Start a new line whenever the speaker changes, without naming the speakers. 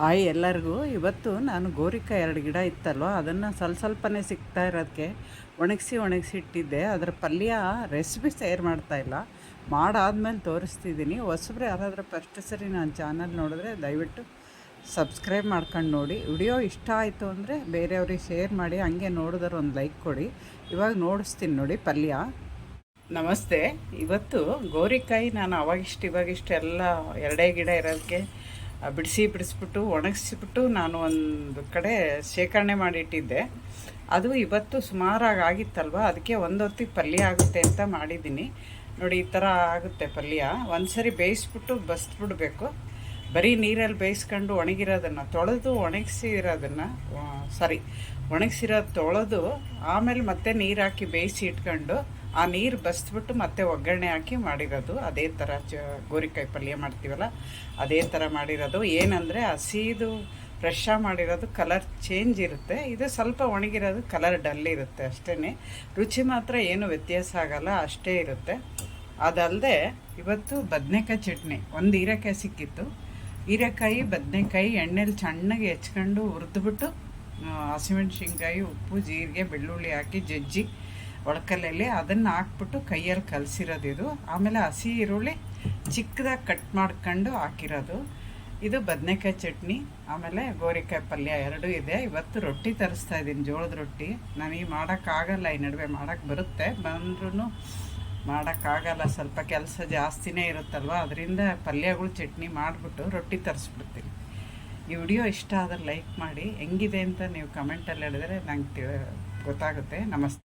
Hi ಎಲ್ಲರಿಗೂ. ಇವತ್ತು ನಾನು ಗೋರಿಕಾಯಿ ಎರಡು ಗಿಡ ಇತ್ತಲ್ವ? ಅದನ್ನು ಸ್ವಲ್ಪ ಸ್ವಲ್ಪನೇ ಸಿಗ್ತಾ ಇರೋದಕ್ಕೆ ಒಣಗಿಸಿ ಒಣಗಿಸಿ ಇಟ್ಟಿದ್ದೆ. ಅದರ ಪಲ್ಯ ರೆಸಿಪಿ ಶೇರ್ ಮಾಡ್ತಾಯಿಲ್ಲ ಮಾಡಾದ್ಮೇಲೆ ತೋರಿಸ್ತಿದ್ದೀನಿ ಹೊಸಬ್ರು ಯಾರಾದರೂ ಫಸ್ಟ್ ಸರಿ ನಾನು ಚಾನಲ್ ನೋಡಿದ್ರೆ ದಯವಿಟ್ಟು ಸಬ್ಸ್ಕ್ರೈಬ್ ಮಾಡ್ಕೊಂಡು ನೋಡಿ. ವಿಡಿಯೋ ಇಷ್ಟ ಆಯಿತು ಅಂದರೆ ಬೇರೆಯವ್ರಿಗೆ ಶೇರ್ ಮಾಡಿ, ಹಂಗೆ ನೋಡಿದ್ರೆ ಒಂದು ಲೈಕ್ ಕೊಡಿ. ಇವಾಗ ನೋಡಿಸ್ತೀನಿ ನೋಡಿ ಪಲ್ಯ. ನಮಸ್ತೆ. ಇವತ್ತು ಗೋರಿಕಾಯಿ ನಾನು ಅವಾಗಿಷ್ಟು ಇವಾಗಿಷ್ಟು ಎಲ್ಲ ಎರಡೇ ಗಿಡ ಇರೋದಕ್ಕೆ ಬಿಡಿಸಿ ಬಿಡಿಸ್ಬಿಟ್ಟು, ಒಣಗಿಸಿಬಿಟ್ಟು ನಾನು ಒಂದು ಕಡೆ ಶೇಖರಣೆ ಮಾಡಿಟ್ಟಿದ್ದೆ ಅದು ಇವತ್ತು ಸುಮಾರಾಗಿ ಆಗಿತ್ತಲ್ವ ಅದಕ್ಕೆ ಒಂದು ಹೊತ್ತಿಗೆ ಪಲ್ಯ ಆಗುತ್ತೆ ಅಂತ ಮಾಡಿದ್ದೀನಿ. ನೋಡಿ, ಈ ಥರ ಆಗುತ್ತೆ ಪಲ್ಯ. ಒಂದು ಸರಿ ಬೇಯಿಸ್ಬಿಟ್ಟು ಬಸ್ಬಿಡ್ಬೇಕು ಬರೀ ನೀರಲ್ಲಿ ಬೇಯಿಸ್ಕೊಂಡು ಒಣಗಿರೋದನ್ನು, ತೊಳೆದು ಒಣಗಿಸಿರೋದನ್ನು ಸಾರಿ, ಒಣಗಿಸಿರೋದು ತೊಳೆದು ಆಮೇಲೆ ಮತ್ತೆ ನೀರು ಹಾಕಿ ಬೇಯಿಸಿ ಇಟ್ಕೊಂಡು ಆ ನೀರು ಬಸ್ಬಿಟ್ಟು ಮತ್ತೆ ಒಗ್ಗರಣೆ ಹಾಕಿ ಮಾಡಿರೋದು. ಅದೇ ಥರ ಚ ಗೋರಿಕಾಯಿ ಪಲ್ಯ ಮಾಡ್ತೀವಲ್ಲ, ಅದೇ ಥರ ಮಾಡಿರೋದು. ಏನಂದರೆ ಹಸಿದು ಫ್ರೆಶ್ ಮಾಡಿರೋದು, ಕಲರ್ ಚೇಂಜ್ ಇರುತ್ತೆ. ಇದು ಸ್ವಲ್ಪ ಒಣಗಿರೋದು, ಕಲರ್ ಡಲ್ ಇರುತ್ತೆ ಅಷ್ಟೇ ರುಚಿ ಮಾತ್ರ ಏನು ವ್ಯತ್ಯಾಸ ಆಗಲ್ಲ, ಅಷ್ಟೇ ಇರುತ್ತೆ. ಅದಲ್ಲದೆ ಇವತ್ತು ಬದನೆಕಾಯಿ ಚಟ್ನಿ, ಒಂದು ಹೀರೆಕಾಯಿ ಸಿಕ್ಕಿತ್ತು. ಹೀರೆಕಾಯಿ, ಬದನೆಕಾಯಿ, ಎಣ್ಣೆಲಿ ಚೆನ್ನಾಗಿ ಹೆಚ್ಕೊಂಡು ಹುರಿದ್ಬಿಟ್ಟು ಹಸಿಮೆಣ್ಸಿನ್ಕಾಯಿ, ಉಪ್ಪು, ಜೀರಿಗೆ, ಬೆಳ್ಳುಳ್ಳಿ ಹಾಕಿ ಜಜ್ಜಿ ಒಳಕಲ್ಲಲ್ಲಿ ಅದನ್ನು ಹಾಕ್ಬಿಟ್ಟು ಕೈಯಲ್ಲಿ ಕಲಸಿರೋದು ಇದು. ಆಮೇಲೆ ಹಸಿ ಈರುಳ್ಳಿ ಚಿಕ್ಕದಾಗಿ ಕಟ್ ಮಾಡ್ಕೊಂಡು ಹಾಕಿರೋದು. ಇದು ಬದನೆಕಾಯಿ ಚಟ್ನಿ, ಆಮೇಲೆ ಗೋರಿಕಾಯಿ ಪಲ್ಯ ಎರಡೂ ಇದೆ. ಇವತ್ತು ರೊಟ್ಟಿ ತರಿಸ್ತಾ ಇದ್ದೀನಿ, ಜೋಳದ ರೊಟ್ಟಿ. ನನಗೆ ಮಾಡೋಕ್ಕಾಗಲ್ಲ, ಈ ನಡುವೆ ಮಾಡೋಕ್ಕೆ ಬರುತ್ತೆ. ಬಂದ್ರೂ ಮಾಡೋಕ್ಕಾಗಲ್ಲ, ಸ್ವಲ್ಪ ಕೆಲಸ ಜಾಸ್ತಿನೇ ಇರುತ್ತಲ್ವ? ಅದರಿಂದ ಪಲ್ಯಗಳು ಚಟ್ನಿ ಮಾಡಿಬಿಟ್ಟು ರೊಟ್ಟಿ ತರಿಸ್ಬಿಡ್ತೀನಿ. ಈ ವಿಡಿಯೋ ಇಷ್ಟ ಆದರೆ ಲೈಕ್ ಮಾಡಿ. ಹೆಂಗಿದೆ ಅಂತ ನೀವು ಕಮೆಂಟಲ್ಲಿ ಹೇಳಿದ್ರೆ ನಂಗೆ ಗೊತ್ತಾಗುತ್ತೆ. ನಮಸ್ತೆ.